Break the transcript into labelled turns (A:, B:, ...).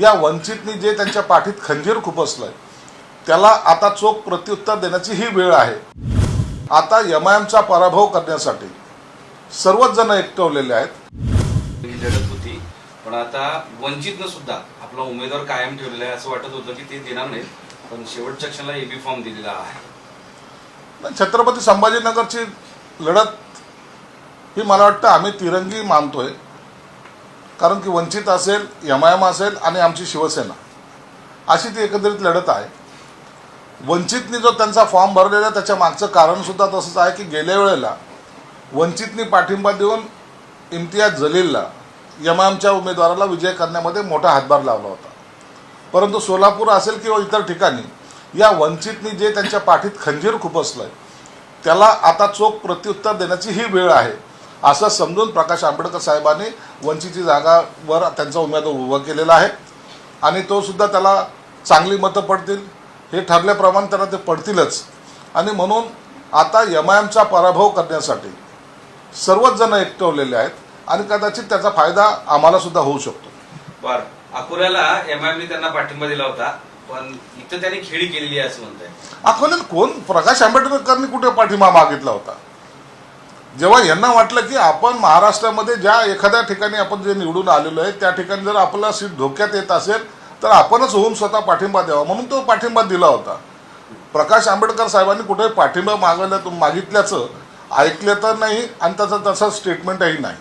A: या वंचितनी जे त्यांच्या पाठीत खंजीर खुपसलंय त्याला आता चोख प्रत्युत्तर देण्याची ही वेळ आहे. आता एमआयएमचा पराभव करण्यासाठी सर्वच जण एकटवलेले आहेत.
B: ही लढत होती पण आता वंचितनं सुद्धा आपला उमेदवार कायम ठेवलेला आहे असं वाटत होतं की ते देणार नाहीत पण शेवटच्या क्षणाला एबी फॉर्म दिलेला आहे.
A: छत्रपती संभाजीनगरची लढत ही मला वाटतं आम्ही तिरंगी मानतोय. कारण की वंचित असेल एम आय एम असेल आणि आमची शिवसेना. अशी ती एकत्रित लढत आहे. वंचितनी जो त्यांचा फॉर्म भरलेला आहे त्याच्या मागचं कारणसुद्धा तसंच आहे की गेल्या वेळेला वंचितनी पाठिंबा देऊन इम्तियाज जलीलला एम आय एमच्या उमेदवाराला विजय करण्यामध्ये मोठा हातभार लावला होता. परंतु सोलापूर असेल किंवा इतर ठिकाणी या वंचितनी जे त्यांच्या पाठीत खंजीर खुपसलंय त्याला आता चोख प्रत्युत्तर देण्याची ही वेळ आहे. असं समजून प्रकाश आंबेडकर साहेबांनी वंचितची जागावर त्यांचा उमेदवार उभा केलेला आहे. आणि तो सुद्धा त्याला चांगली मतं पडतील. हे ठरल्याप्रमाणे त्यांना ते पडतीलच. आणि म्हणून आता एम आय एमचा पराभव करण्यासाठी सर्वच जण एकटवलेले आहेत आणि कदाचित त्याचा फायदा आम्हाला सुद्धा होऊ शकतो.
B: बर. अकोल्याला एमआयएमने त्यांना पाठिंबा दिला होता पण इथं त्यांनी खेळी केलेली आहे असं म्हणताय.
A: अकोल्यात कोण? प्रकाश आंबेडकरांनी कुठे पाठिंबा मागितला होता? जेव्हा यांना वाटलं की आपण महाराष्ट्रामध्ये ज्या एखाद्या ठिकाणी आपण जे निवडून आलेलो आहे त्या ठिकाणी जर आपला सीट धोक्यात येत असेल तर आपणच होऊन स्वतः पाठिंबा द्यावा. म्हणून तो पाठिंबा दिला होता. प्रकाश आंबेडकर साहेबांनी कुठे पाठिंबा मागवल्या मागितल्याचं ऐकलं तर नाही आणि त्याचं तसं स्टेटमेंटही नाही.